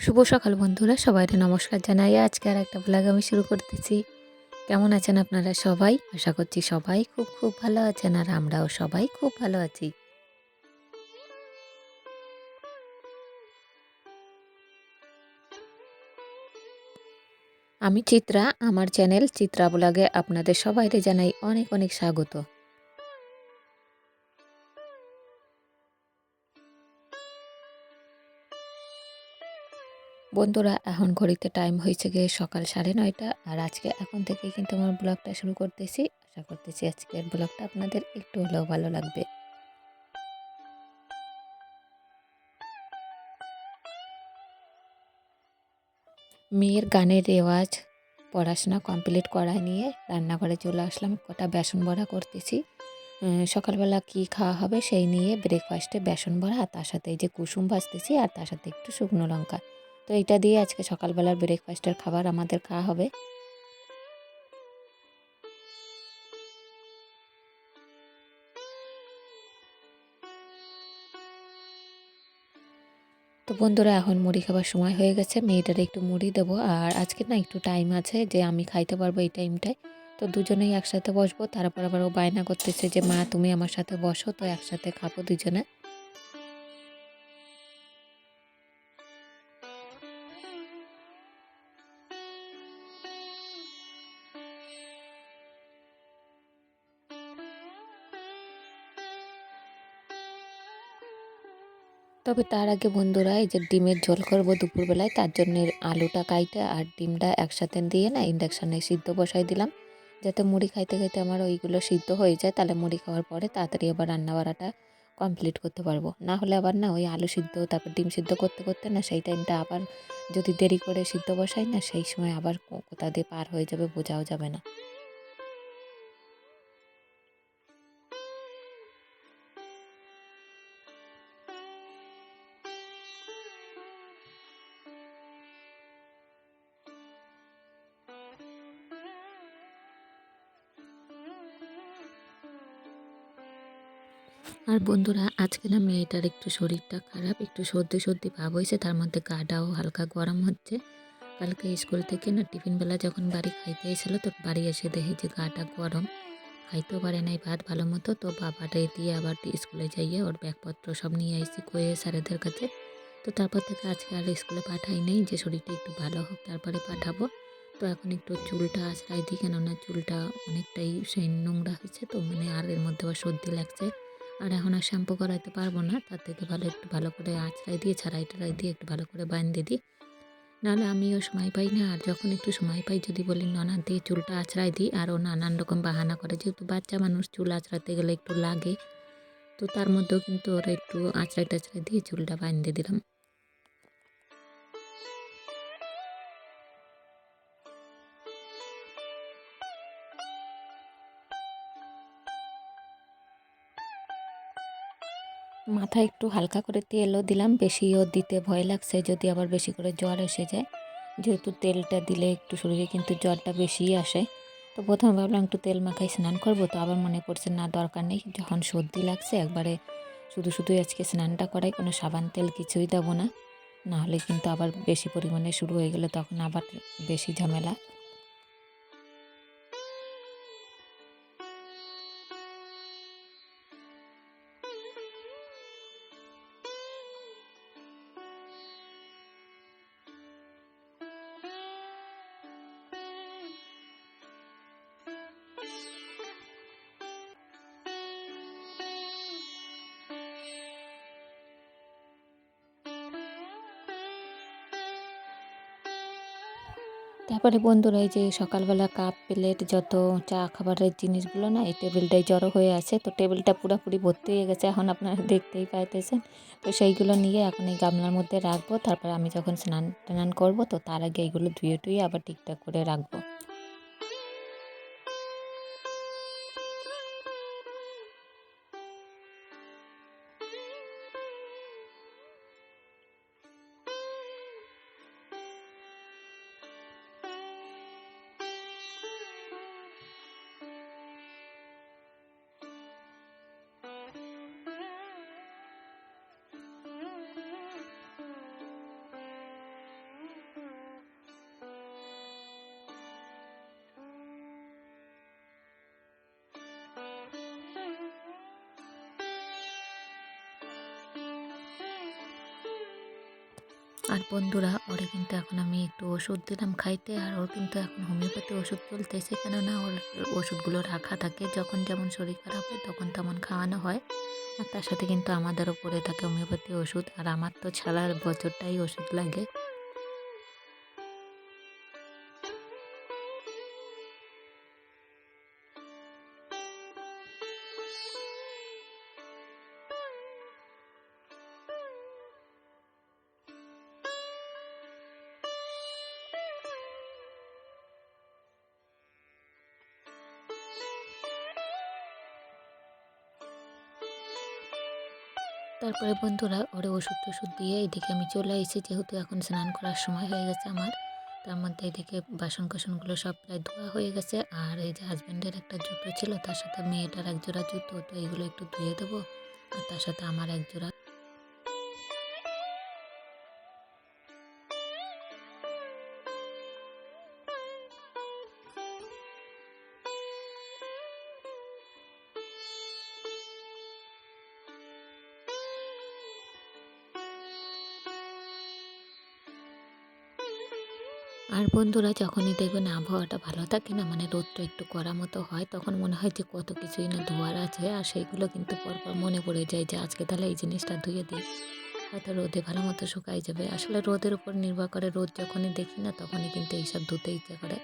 শুভ সকাল বন্ধুরা, সবাইকে নমস্কার জানাই। আজকে আর একটা ব্লগ আমি শুরু করতেছি। কেমন আছেন আপনারা সবাই? আশা করছি সবাই খুব খুব ভালো আছেন আর আমরাও সবাই খুব ভালো আছি। আমি চিত্রা, আমার চ্যানেল চিত্রা ব্লগে আপনাদের সবাইকে জানাই অনেক অনেক স্বাগত। বন্ধুরা, এখন ঘড়িতে টাইম হয়েছে গিয়ে সকাল সাড়ে নয়টা। আর আজকে এখন থেকেই কিন্তু আমার ব্লগটা শুরু করতেছি। আশা করতেছি আজকের ব্লগটা আপনাদের একটু হলেও ভালো লাগবে। মেয়ের গানের রেওয়াজ, পড়াশোনা কমপ্লিট করা নিয়ে রান্নাঘরে চলে আসলাম, কটা বেসন বড়া করতেছি। সকালবেলা কি খাওয়া হবে সেই নিয়ে ব্রেকফাস্টে বেসন বড়া, আর তার সাথে এই যে কুসুম ভাজতেছি, আর তার সাথে একটু শুকনো লঙ্কা। তো এটা দিয়ে আজকে সকালবেলার ব্রেকফাস্টের খাবার আমাদের খাওয়া হবে। তো বন্ধুরা, এখন মুড়ি খাবার সময় হয়ে গেছে। মেয়েটার একটু মুড়ি দেবো। আর আজকে না একটু টাইম আছে যে আমি খাইতে পারব এই টাইমটায় তো দুজনেই একসাথে বসবো। তারপর আবার ও বায়না করতেছে যে, মা, তুমি আমার সাথে বসো, তো একসাথে খাব দুজনে। তবে তার আগে বন্ধুরা, এই যে ডিমের ঝোল করব দুপুরবেলায়, তার জন্য আলুটা কাইটে আর ডিমটা একসাথে দিয়ে না ইন্ডাকশানে সিদ্ধ বসাই দিলাম। যাতে মুড়ি খাইতে খাইতে আমার ওইগুলো সিদ্ধ হয়ে যায়, তাহলে মুড়ি খাওয়ার পরে তাড়াতাড়ি আবার রান্না বাড়াটা কমপ্লিট করতে পারব। না হলে আবার না ওই আলু সিদ্ধ, তারপর ডিম সিদ্ধ করতে করতে না সেই টাইমটা আবার যদি দেরি করে সিদ্ধ বসাই না, সেই সময় আবার কোথা দিয়ে পার হয়ে যাবে বোঝাও যাবে না। আর বন্ধুরা, আজকে না মেয়েটার একটু শরীরটা খারাপ, একটু সর্দি সর্দি ভাব হয়েছে, তার মধ্যে গাটাও হালকা গরম হচ্ছে। কালকে স্কুল থেকে না টিফিনবেলা যখন বাড়ি খাইতে এসেছিল তো বাড়ি এসে দেখি যে গাটা গরম। খাইতেও পারে নাই ভাত ভালো মতো, তো বাবাটাই দিয়ে আবার স্কুলে যাইয়ে ওর ব্যাগপত্র সব নিয়ে আসছি কয়ে স্যারেদের কাছে। তো তারপর থেকে আজকে আর স্কুলে পাঠাই নেই যে শরীরটা একটু ভালো হোক, তারপরে পাঠাবো। তো এখন একটু চুলটা আশ্রয় দিই, কেননা চুলটা অনেকটাই সেই নোংরা হয়েছে, তো মানে আর এর মধ্যে আবার সর্দি লাগছে। আর এখন আর শ্যাম্পু করাইতে পারব না। তার থেকে ভালো একটু ভালো করে আঁচড়াই দিয়ে, ছাড়াই টাড়াই দিয়ে একটু ভালো করে বাঁধতে দিই। নাহলে আমিও সময় পাই না। আর যখন একটু সময় পাই, যদি বলি নানা দিয়ে চুলটা আঁচড়াই দিই আর ও নানান রকম বাহানা করে। যেহেতু বাচ্চা মানুষ চুল আঁচড়াতে গেলে একটু লাগে, তো তার মধ্যেও কিন্তু ওরা একটু আঁচড়াই টাচড়াই দিয়ে চুলটা বাঁধতে দিলাম। মাথায় একটু হালকা করে তেলও দিলাম, বেশিও দিতে ভয় লাগছে, যদি আবার বেশি করে জ্বর এসে যায়। যেহেতু তেলটা দিলে একটু শরীরে কিন্তু জ্বরটা বেশিই আসে। তো প্রথমে ভাবলাম একটু তেল মাখাই স্নান করব, তো আবার মনে পড়ছে না, দরকার নেই, যখন সর্দি লাগছে একবারে শুধু শুধু আজকে স্নানটা করাই, কোনো সাবান তেল কিছুই দেবো না। নাহলে কিন্তু আবার বেশি পরিমাণে শুরু হয়ে গেলে তখন আবার বেশি ঝামেলা। তারপরে বন্ধুরা, এই যে সকালবেলা কাপ, প্লেট, যত চা খাবারের জিনিসগুলো না, এই টেবিলটাই জড়ো হয়ে আছে। তো টেবিলটা পুরোপুরি ভর্তি হয়ে গেছে, এখন আপনারা দেখতেই পাইতেছেন। তো সেইগুলো নিয়ে এখন এই গামলার মধ্যে রাখব। তারপর আমি যখন স্নান টান করব, তো তার আগে এইগুলো ধুয়ে টুয়ে আবার ঠিকঠাক করে রাখব। আর বন্ধুরা, ওরে কিন্তু এখন আমি একটু ওষুধ দিলাম খাইতে, আর ওর কিন্তু এখন হোমিওপ্যাথি ওষুধ চলতেছে। কেননা ওর ওষুধগুলো রাখা থাকে, যখন যেমন শরীর খারাপ হয় তখন তেমন খাওয়ানো হয়। আর তার সাথে কিন্তু আমাদেরও পড়ে থাকে হোমিওপ্যাথি ওষুধ, আর আমার তো ছাড়ার বছরটাই ওষুধ লাগে। তারপরে বন্ধুরা ওরে ওষুধ টষুধ দিয়ে এদিকে আমি চলে এসেছি যেহেতু এখন স্নান করার সময় হয়ে গেছে আমার। তার মধ্যে এদিকে বাসন কোসনগুলো সব প্রায় ধোয়া হয়ে গেছে, আর এই যে হাজব্যান্ডের একটা জুতো ছিল, তার সাথে মেয়েটার এক জোড়া জুতো, তো এগুলো একটু ধুয়ে দেবো। আর তার সাথে আমার এক জোড়া বন্ধুরা যখনই দেখবেন আবহাওয়াটা ভালো থাকে না মানে রোদটা একটু করা মতো হয়, তখন মনে হয় যে কত কিছুই না ধোয়ার আছে, আর সেইগুলো কিন্তু পরপর মনে পড়ে যায় যে আজকে তাহলে এই জিনিসটা ধুয়ে দিই। হয়তো রোদে ভালো মতো শুকাই যাবে। আসলে রোদের উপর নির্ভর করে, রোদ যখনই দেখি না, তখনই কিন্তু এইসব ধুতে ইচ্ছা করে।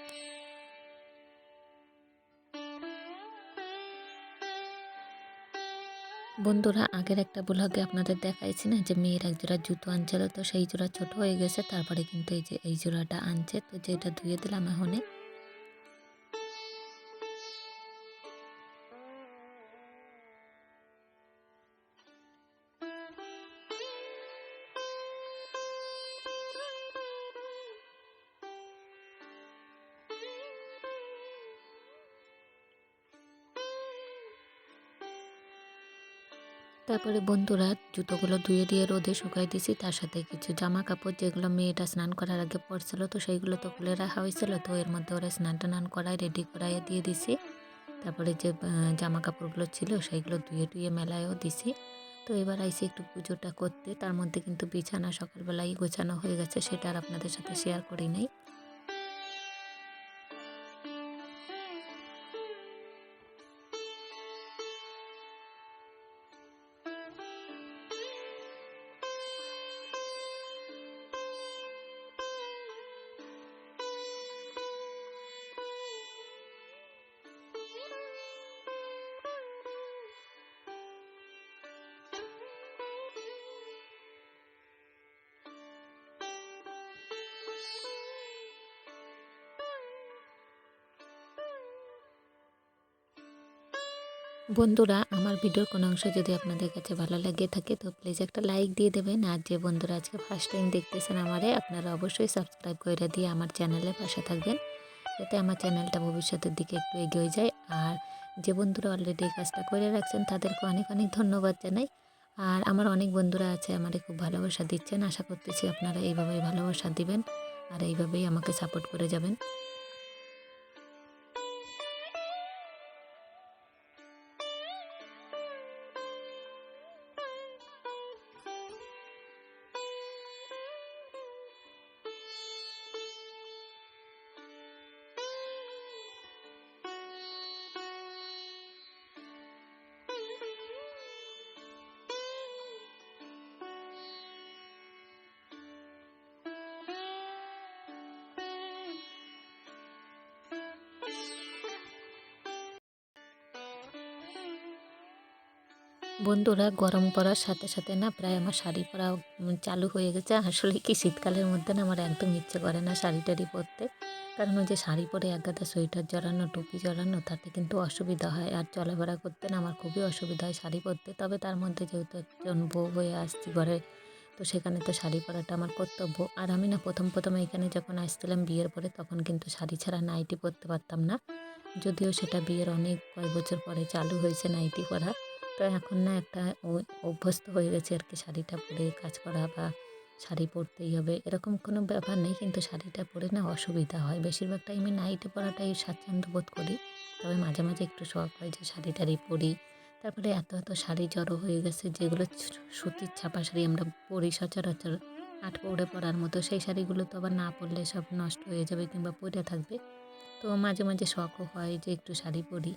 বন্ধুরা, আগের একটা ব্লগে আপনাদের দেখাইছি না যে মেয়ের এক জোড়া জুতো আনছিল, তো সেই জোড়া ছোট হয়ে গেছে, তারপরে কিন্তু এই যে এই জোড়াটা আনছে, তো যেটা ধুয়ে দিলাম এখনই। তারপরে বন্ধুরা জুতোগুলো ধুয়ে দিয়ে রোদে শুকাই দিছি তার সাথে কিছু জামা কাপড় যেগুলো মেয়েটা স্নান করার আগে পড়ছিল তো সেইগুলো তো খুলে রাখা হয়েছিল, তো এর মধ্যে ওরা স্নান টান করায় রেডি করাইয়ে দিয়ে দিছি তারপরে যে জামা কাপড়গুলো ছিল সেইগুলো ধুয়ে টুয়ে মেলায়ও দিছি তো এবার আইসি একটু পুজোটা করতে। তার মধ্যে কিন্তু বিছানা সকালবেলাই গোছানো হয়ে গেছে, সেটা আর আপনাদের সাথে শেয়ার করি নাই। বন্ধুরা, আমার ভিডিওর কোনো অংশ যদি আপনাদের কাছে ভালো লাগে থাকে, তো প্লিজ একটা লাইক দিয়ে দেবেন। আর যে বন্ধুরা আজকে ফার্স্ট টাইম দেখতেছেন আমারে, আপনারা অবশ্যই সাবস্ক্রাইব করে দিয়ে আমার চ্যানেলে পাশে থাকবেন, যাতে আমার চ্যানেলটা ভবিষ্যতের দিকে একটু এগিয়ে যায়। আর যে বন্ধুরা অলরেডি কাজটা করে রাখছেন, তাদেরকে অনেক অনেক ধন্যবাদ জানাই। আর আমার অনেক বন্ধুরা আছে, আমারে খুব ভালোবাসা দিচ্ছেন। আশা করতেছি আপনারা এইভাবেই ভালোবাসা দিবেন, আর এইভাবেই আমাকে সাপোর্ট করে যাবেন। বন্ধুরা, গরম পড়ার সাথে সাথে না প্রায় আমার শাড়ি পরা চালু হয়ে গেছে। আসলে কি শীতকালের মধ্যে না আমার একদম ইচ্ছে করে না শাড়ি টাড়ি পরতে। কারণ ওই যে শাড়ি পরে এক গাদা সোয়েটার জড়ানো, টুপি জড়ানো, তাতে কিন্তু অসুবিধা হয়। আর চলাফেরা করতে না আমার খুবই অসুবিধা হয় শাড়ি পরতে। তবে তার মধ্যে যেহেতু একজন বউ হয়ে আসছি ঘরে, তো সেখানে তো শাড়ি পরাটা আমার কর্তব্য। আর আমি না প্রথম প্রথম এখানে যখন আসছিলাম বিয়ের পরে, তখন কিন্তু শাড়ি ছাড়া নাইটি পরতে পারতাম না। যদিও সেটা বিয়ের অনেক কয়েক বছর পরে চালু হয়েছে নাইটি পরা। তো এখন না একটা অভ্যস্ত হয়ে গেছে আর কি শাড়িটা পরে কাজ করা বা শাড়ি পরতেই হবে। এরকম কোনো ব্যাপার নেই কিন্তু শাড়িটা পরে না অসুবিধা হয়। বেশিরভাগ টাইমে নাইটে পরাটাই স্বাচ্ছন্দ্য বোধ করি। তবে মাঝে মাঝে একটু শখ হয় যে শাড়ি টাড়ি পরি। তারপরে এত এত শাড়ি জড়ো হয়ে গেছে যেগুলো সুতির ছাপা শাড়ি আমরা পরি সচরাচর। আটকে উড়ে পরার মতো সেই শাড়িগুলো তো আবার না পরলে সব নষ্ট হয়ে যাবে কিংবা পরে থাকবে। তো মাঝে মাঝে শখও হয় যে একটু শাড়ি পরি।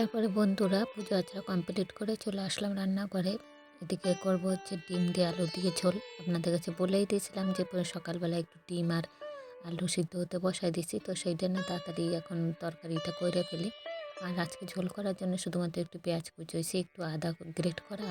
তারপরে বন্ধুরা পুজো আচরা কমপ্লিট করে চলে আসলাম রান্নাঘরে। এদিকে করব হচ্ছে ডিম দিয়ে আলু দিয়ে ঝোল। আপনাদের কাছে বলেই দিয়েছিলাম যে সকালবেলা একটু ডিম আর আলু সিদ্ধ হতে বসাই দিয়েছি তো সেই জন্য তাড়াতাড়ি এখন তরকারিটা করে ফেলি। আর আজকে ঝোল করার জন্য শুধুমাত্র একটু পেঁয়াজ কুচোইছি একটু আদা গ্রেট করা।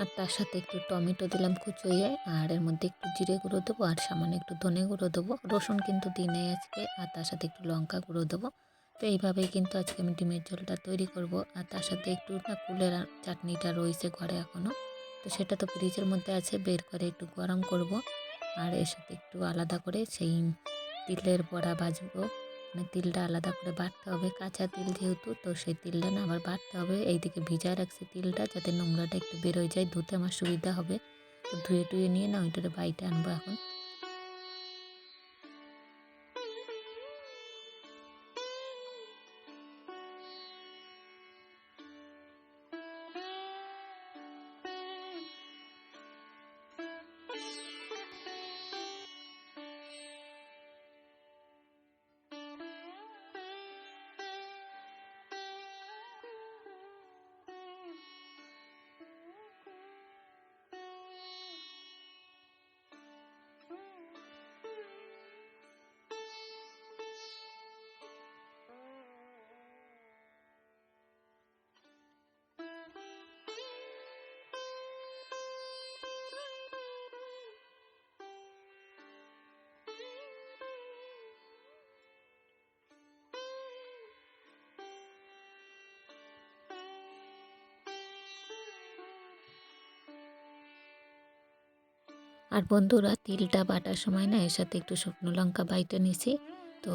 আর তার সাথে একটু টমেটো দিলাম কুচোইয়ে আর এর মধ্যে একটু জিরে গুঁড়ো দেবো, আর সামান্য একটু ধনে গুঁড়ো দেবো। রসুন কিন্তু দিনে আজকে, আর তার সাথে একটু লঙ্কা গুঁড়ো দেবো। তো এইভাবেই কিন্তু আজকে আমি ডিমের ঝোলটা তৈরি করব। আর তার সাথে একটু না কুলের চাটনিটা রয়েছে ঘরে এখনও তো সেটা তো ফ্রিজের মধ্যে আছে, বের করে একটু গরম করব। আর এর সাথে একটু আলাদা করে সেই তিলের বড়া ভাজবো। মানে তিলটা আলাদা করে বাটতে হবে। কাঁচা তিল যেহেতু, তো সেই তিলটা না আবার বাটতে হবে। এইদিকে ভিজা রাখছি তিলটা যাতে নোংরাটা একটু বেরোয় যায়। ধুতে আমার সুবিধা হবে। তো ধুয়ে টুয়ে নিয়ে না ওইটারে বাইটে আনব এখন। আর বন্ধুরা তিলটা বাটার সময় না এর সাথে একটু শুকনো লঙ্কা বাইটে নিছি। তো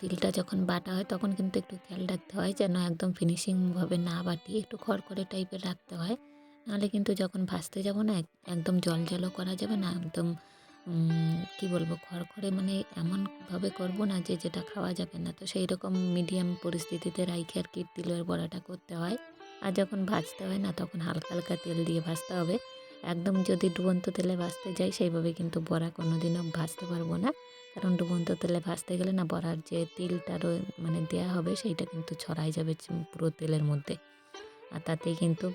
তিলটা যখন বাটা হয় তখন কিন্তু একটু খেয়াল রাখতে হয় যেন একদম ফিনিশিংভাবে না বাটি একটু খড়খড়ে টাইপের রাখতে হয়। নাহলে কিন্তু যখন ভাজতে যাব না একদম জল জলও করা যাবে না, একদম কি বলব, খড়খড়ে মানে এমনভাবে করব না যে যেটা খাওয়া যাবে না। তো সেই রকম মিডিয়াম পরিস্থিতিতে রাইখে আর কি তিলের বড়াটা করতে হয়। আর যখন ভাজতে হয় না তখন হালকা হালকা তেল দিয়ে ভাজতে হবে। একদম যদি ডুবন্ত তেলে ভাজতে যাই, সেইভাবে কিন্তু বড়া কোনো দিনও ভাজতে পারব না। কারণ ডুবন্ত তেলে ভাজতে গেলে না বড়ার যে তিলটা মানে দেয়া হবে, সেইটা কিন্তু ছড়াই যাবে পুরো তেলের মধ্যে। আর তাতেই কিন্তু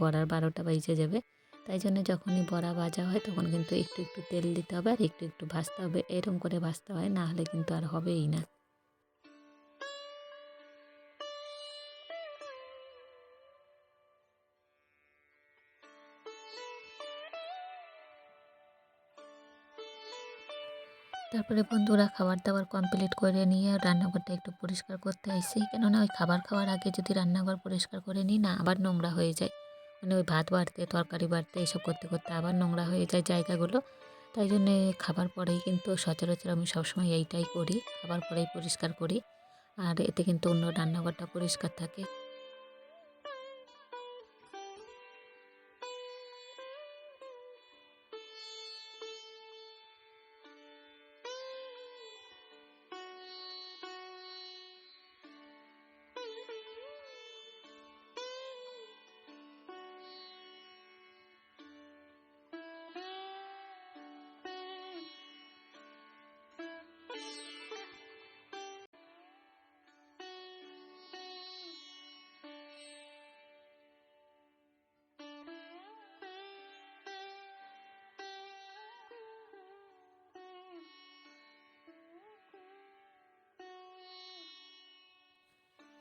বড়ার বারোটা বেজে যাবে। তাই জন্য যখনই বড়া ভাজা হয়, তখন কিন্তু একটু একটু তেল দিতে হবে আর একটু একটু ভাজতে হবে। এরকম করে ভাজতে হয়, না হলে কিন্তু আর হবেই না। তারপরে বন্ধুরা খাবার দাবার কমপ্লিট করে নিয়ে রান্নাঘরটা একটু পরিষ্কার করতে আসি কেননা ওই খাবার খাওয়ার আগে যদি রান্নাঘর পরিষ্কার করে নিই, না, আবার নোংরা হয়ে যায়। মানে ওই ভাত বাড়তে, তরকারি বাড়তে, এসব করতে করতে আবার নোংরা হয়ে যায় জায়গাগুলো। তাই জন্যে খাবার পরেই কিন্তু সচরাচর আমি সবসময় এইটাই করি, খাবার পরেই পরিষ্কার করি। আর এতে কিন্তু অন্য রান্নাঘরটা পরিষ্কার থাকে।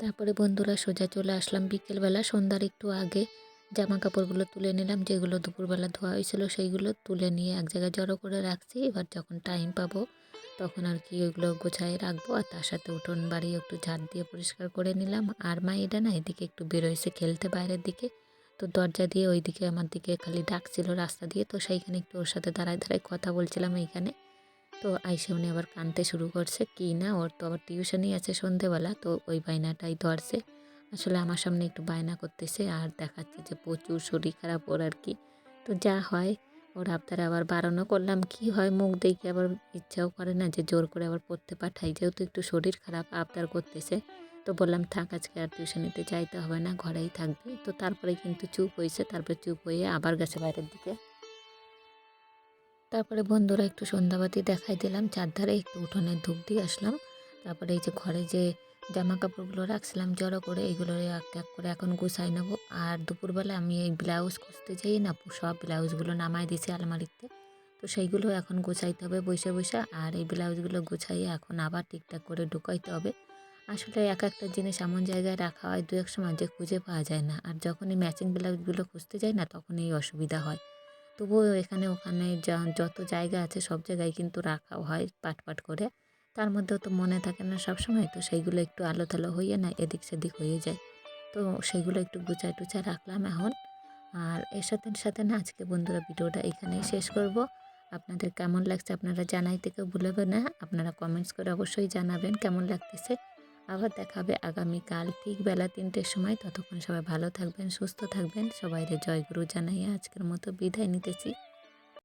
তারপরে বন্ধুরা সোজা চলে আসলাম বিকেলবেলা, সন্ধ্যার একটু আগে। জামা কাপড়গুলো তুলে নিলাম, যেগুলো দুপুরবেলা ধোয়া হয়েছিল সেইগুলো তুলে নিয়ে এক জায়গায় জড়ো করে রাখছি। এবার যখন টাইম পাবো, তখন আর কি ওইগুলো গোছায় রাখব। আর তার সাথে উঠোন বাড়ি একটু ঝাড় দিয়ে পরিষ্কার করে নিলাম। আর মা এটা না এদিকে একটু বেরোয়েছে খেলতে বাইরের দিকে। তো দরজা দিয়ে ওইদিকে আমার দিকে খালি ডাকছিল রাস্তা দিয়ে। তো সেইখানে একটু ওর সাথে দাঁড়ায় দাঁড়ায় কথা বলছিলাম এইখানে। তো আইসে উনি আবার কানতে শুরু করছে, কি না, ওর তো আবার টিউশনই আছে সন্ধেবেলা, তো ওই বায়নাটাই ধরছে। আসলে আমার সামনে একটু বায়না করতেছে আর দেখাচ্ছে যে প্রচুর শরীর খারাপ ওর আর কি তো যা হয়, ওর আবদার আবার বারণও করলাম, কি হয় মুখ দেখে আবার ইচ্ছাও করে না যে জোর করে আবার পড়তে পাঠাই, যেহেতু একটু শরীর খারাপ আবদার করতেছে। তো বললাম, থাক, আজকে আর টিউশনিতে যাইতে হবে না, ঘরেই থাকবে। তো তারপরে কিন্তু চুপ হয়েছে তারপরে চুপ হয়ে আবার গেছে বাইরের দিকে। তারপরে বন্ধুরা একটু সন্ধ্যাবাতি দেখাই দিলাম। চারধারে একটু উঠোনে ধূপ দিয়ে আসলাম। তারপরে এই যে ঘরে যে জামা কাপড়গুলো রাখছিলাম জড়ো করে, এগুলো এক এক করে এখন গুছাই নেব। আর দুপুরবেলা আমি এই ব্লাউজ খুঁজতে যাই না, সব ব্লাউজগুলো নামাই দিয়েছি আলমারিতে। তো সেইগুলো এখন গুছাইতে হবে বসে বসে। আর এই ব্লাউজগুলো গুছাইয়ে এখন আবার ঠিকঠাক করে ঢুকাইতে হবে। আসলে এক একটা জিনিস এমন জায়গায় রাখা হয়, দু এক সময় যে খুঁজে পাওয়া যায় না। আর যখন এই ম্যাচিং ব্লাউজগুলো খুঁজতে যাই না তখন এই অসুবিধা হয়। তবুও এখানে ওখানে যা, যত জায়গা আছে সব জায়গায় কিন্তু রাখা হয় পাট পাট করে। তার মধ্যেও তো মনে থাকে না সব সময় তো সেইগুলো একটু আলো তালো হয়ে না এদিক সেদিক হয়ে যায়। তো সেইগুলো একটু গুছায় টুচায় রাখলাম এখন। আর এর সাথে সাথে না আজকে বন্ধুরা ভিডিওটা এখানেই শেষ করব। আপনাদের কেমন লাগছে আপনারা জানাইতে কেউ ভুলবেন না। আপনারা কমেন্টস করে অবশ্যই জানাবেন কেমন লাগতেছে। আবার দেখাবে আগামীকাল ঠিক বেলা তিনটের সময়। ততক্ষণ সবাই ভালো থাকবেন, সুস্থ থাকবেন। সবাইরে জয়গুরু জানাই। আজকের মতো বিদায় নিতেছি।